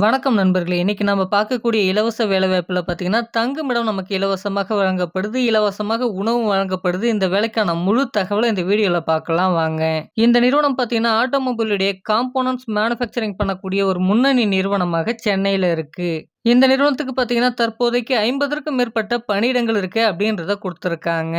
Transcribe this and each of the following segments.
வணக்கம் நண்பர்களே! இன்றைக்கி நம்ம பார்க்கக்கூடிய இலவச வேலைவாய்ப்பில் பார்த்தீங்கன்னா, தங்குமிடம் நமக்கு இலவசமாக வழங்கப்படுது. இலவசமாக உணவும் வழங்கப்படுது. இந்த வேலைக்கான முழு தகவலை இந்த வீடியோவில் பார்க்கலாம் வாங்க. இந்த நிறுவனம் பார்த்தீங்கன்னா, ஆட்டோமொபைலுடைய காம்போனன்ட்ஸ் மேனுஃபேக்சரிங் பண்ணக்கூடிய ஒரு முன்னணி நிறுவனமாக சென்னையில் இருக்குது இந்த நிறுவனத்துக்கு பார்த்தீங்கன்னா, தற்போதைக்கு 50ற்கும் மேற்பட்ட பணியிடங்கள் இருக்கு அப்படின்றத கொடுத்துருக்காங்க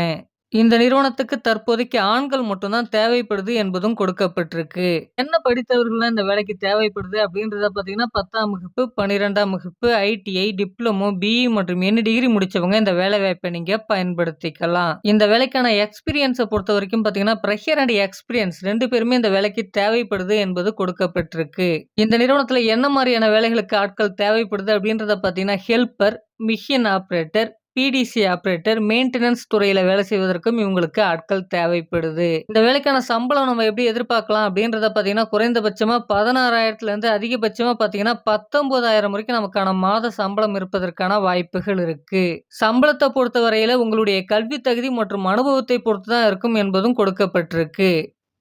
இந்த நிறுவனத்துக்கு தற்போதைக்கு ஆண்கள் மட்டும்தான் தேவைப்படுது என்பதும் கொடுக்கப்பட்டிருக்கு. என்ன படித்தவர்கள்லாம் இந்த வேலைக்கு தேவைப்படுது அப்படின்றத பார்த்தீங்கன்னா, 10ஆம் வகுப்பு, 12ஆம் வகுப்பு, ஐடிஐ, டிப்ளமோ, பிஇ மற்றும் எனி டிகிரி முடிச்சவங்க இந்த வேலைவாய்ப்பை நீங்க பயன்படுத்திக்கலாம். இந்த வேலைக்கான எக்ஸ்பீரியன்ஸ பொறுத்தவரைக்கும் பார்த்தீங்கன்னா, ஃப்ரெஷர் அண்ட் எக்ஸ்பீரியன்ஸ் 2 பேருமே இந்த வேலைக்கு தேவைப்படுது என்பது கொடுக்கப்பட்டிருக்கு. இந்த நிறுவனத்தில என்ன மாரியான வேலைகளுக்கு ஆட்கள் தேவைப்படுது அப்படின்றத பார்த்தீங்கன்னா, helper, machine operator, PTC operator maintenance துறையில் வேலை செய்வதற்கும் இவங்களுக்கு ஆட்கள் தேவைப்படுது. இந்த வேலைக்கான சம்பளம் நம்ம எப்படி எதிர்பார்க்கலாம் அப்படின்றத பார்த்தீங்கன்னா, குறைந்தபட்சமாக பதினாறாயிரத்துலேருந்து அதிகபட்சமாக பார்த்தீங்கன்னா, 19,000 வரைக்கும் நமக்கான மாத சம்பளம் இருப்பதற்கான வாய்ப்புகள் இருக்குது சம்பளத்தை பொறுத்த வரையில் உங்களுடைய கல்வி தகுதி மற்றும் அனுபவத்தை பொறுத்து தான் இருக்கும் என்பதும் கொடுக்கப்பட்டிருக்கு.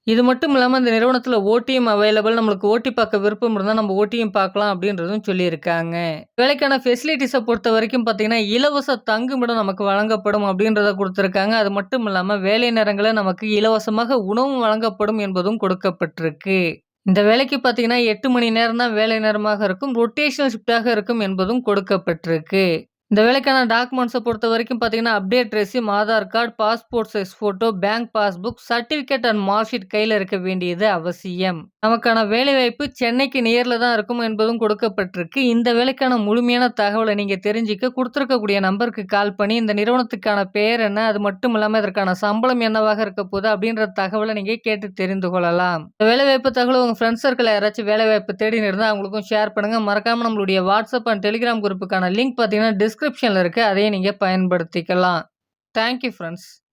இது மட்டும் இல்லாமல் இந்த நிறுவனத்தில் ஓடியும் அவைலபிள். நம்மளுக்கு ஓட்டி பார்க்க விருப்பம் இருந்தால் நம்ம ஓடியும் பார்க்கலாம் அப்படின்றதும் சொல்லியிருக்காங்க. வேலைக்கான ஃபெசிலிட்டிஸை பொறுத்த வரைக்கும் பார்த்தீங்கன்னா, இலவச தங்குமிடம் நமக்கு வழங்கப்படும் அப்படின்றத கொடுத்துருக்காங்க அது மட்டும் இல்லாமல் வேலை நேரங்களில் நமக்கு இலவசமாக உணவும் வழங்கப்படும் என்பதும் கொடுக்கப்பட்டிருக்கு. இந்த வேலைக்கு பார்த்தீங்கன்னா, எட்டு மணி நேரம் தான் வேலை நேரமாக இருக்கும். ரொட்டேஷனல் ஷிஃப்ட்டாக இருக்கும் என்பதும் கொடுக்கப்பட்டிருக்கு. இந்த வேலைக்கான டாக்குமெண்ட்ஸை பொறுத்த வரைக்கும் பார்த்தீங்கன்னா, update resume, Aadhaar card, passport size photo, bank passbook, certificate and mark sheet இருக்க வேண்டியது அவசியம். நமக்கான வேலைவாய்ப்பு சென்னைக்கு நேரில் தான் இருக்கும் என்பதும் கொடுக்கப்பட்டிருக்கு. இந்த வேலைக்கான முழுமையான தகவலை நீங்கள் தெரிஞ்சுக்க கொடுத்துருக்கக்கூடிய நம்பருக்கு கால் பண்ணி இந்த நிறுவனத்துக்கான பெயர் என்ன? அது மட்டும் இல்லாமல் இதற்கான சம்பளம் என்னவாக இருக்க போகுது? அப்படின்ற தகவலை நீங்கள் கேட்டு தெரிந்து கொள்ளலாம். இந்த வேலைவாய்ப்பு தகவலை உங்கள் ஃப்ரெண்ட்ஸ் சர்க்கிளில் யாராச்சும் வேலைவாய்ப்பு தேடின்னு இருந்தால் அவங்களுக்கும் ஷேர் பண்ணுங்க. மறக்காமல் நம்மளுடைய வாட்ஸ்அப் அண்ட் டெலிகிராம் குரூப்புக்கான லிங்க் பார்த்தீங்கன்னா, டிஸ்கிரிப்ஷனில் இருக்குது அதையும் நீங்கள் பயன்படுத்திக்கலாம். Thank you